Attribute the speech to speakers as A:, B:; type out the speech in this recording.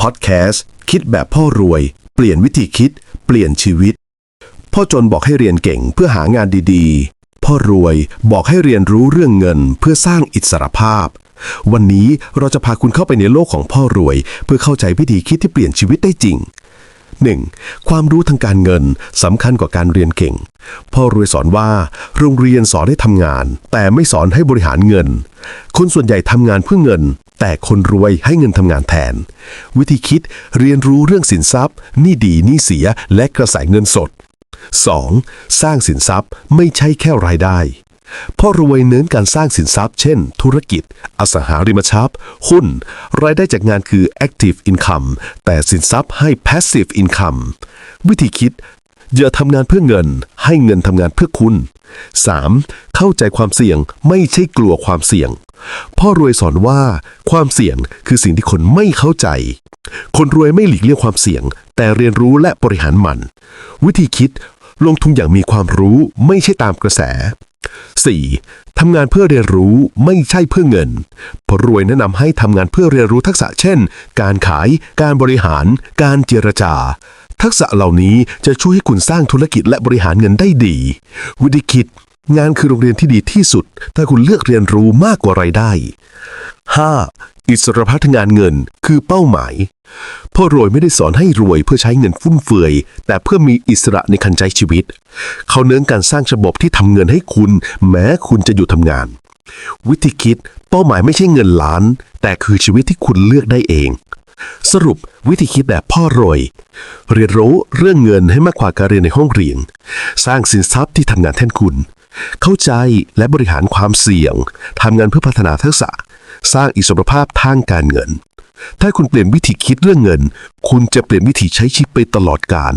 A: พอดแคสต์คิดแบบพ่อรวย เปลี่ยนวิธีคิด เปลี่ยนชีวิต พ่อจนบอกให้เรียนเก่งเพื่อหางานดีๆ พ่อรวยบอกให้เรียนรู้เรื่องเงินเพื่อสร้างอิสรภาพ วันนี้เราจะพาคุณเข้าไปในโลกของพ่อรวย เพื่อเข้าใจวิธีคิดที่เปลี่ยนชีวิตได้จริง 1. ความรู้ทางการเงินสำคัญกว่าการเรียนเก่ง พ่อรวยสอนว่า โรงเรียนสอนให้ทำงาน แต่ไม่สอนให้บริหารเงิน คนส่วนใหญ่ทำงานเพื่อเงิน แต่คนรวยให้เงินทำงานแทน วิธีคิดเรียนรู้เรื่องสินทรัพย์นี้ดีนี้เสียและกระแสเงินสด 2. สร้างสินทรัพย์ไม่ใช่แค่รายได้พ่อรวยเน้นการสร้างสินทรัพย์ เช่น ธุรกิจ อสังหาริมทรัพย์ หุ้น รายได้จากงานคือ active income แต่สินทรัพย์ให้ passive income วิธีคิด อย่าทำงานเพื่อเงิน ให้เงินทำงานเพื่อคุณ 3. เข้าใจความเสี่ยงไม่ใช่กลัวความเสี่ยง พ่อรวยสอนว่า ความเสี่ยงคือสิ่งที่คนไม่เข้าใจ คนรวยไม่หลีกเลี่ยงความเสี่ยง แต่เรียนรู้และบริหารมัน วิธีคิดลงทุนอย่างมีความรู้ไม่ใช่ตามกระแส 4. ทำงานเพื่อเรียนรู้ไม่ใช่เพื่อเงินพอรวยแนะนำให้ทำงานเพื่อเรียนรู้ทักษะเช่น การขาย การบริหาร การเจรจา ทักษะเหล่านี้จะช่วยให้คุณสร้างธุรกิจและบริหารเงินได้ดี วิธีคิด งานคือโรงเรียนที่ดีที่สุด ถ้าคุณเลือกเรียนรู้มากกว่ารายได้ 5. อิสรภาพทางารเงินคือเป้าหมาย พ่อรวยไม่ได้สอนให้รวยเพื่อใช้เงินฟุ่มเฟือย แต่เพื่อมีอิสระในการใช้ชีวิต เขาเน้นการสร้างระบบที่ทำเงินให้คุณ แม้คุณจะอยู่ทำงาน วิธีคิด เป้าหมายไม่ใช่เงินล้าน แต่คือชีวิตที่คุณเลือกได้เอง สรุปวิธีคิดแบบพ่อรวย เรียนรู้เรื่องเงินให้มากกว่าการเรียนในห้องเรียน สร้างสินทรัพย์ที่ทำงานแทนคุณ เข้าใจและบริหารความเสี่ยงทำงานเพื่อพัฒนาทักษะ สร้างอิสรภาพทางการเงิน ถ้าคุณเปลี่ยนวิธีคิดเรื่องเงิน คุณจะเปลี่ยนวิธีใช้ชีวิตไปตลอดกาล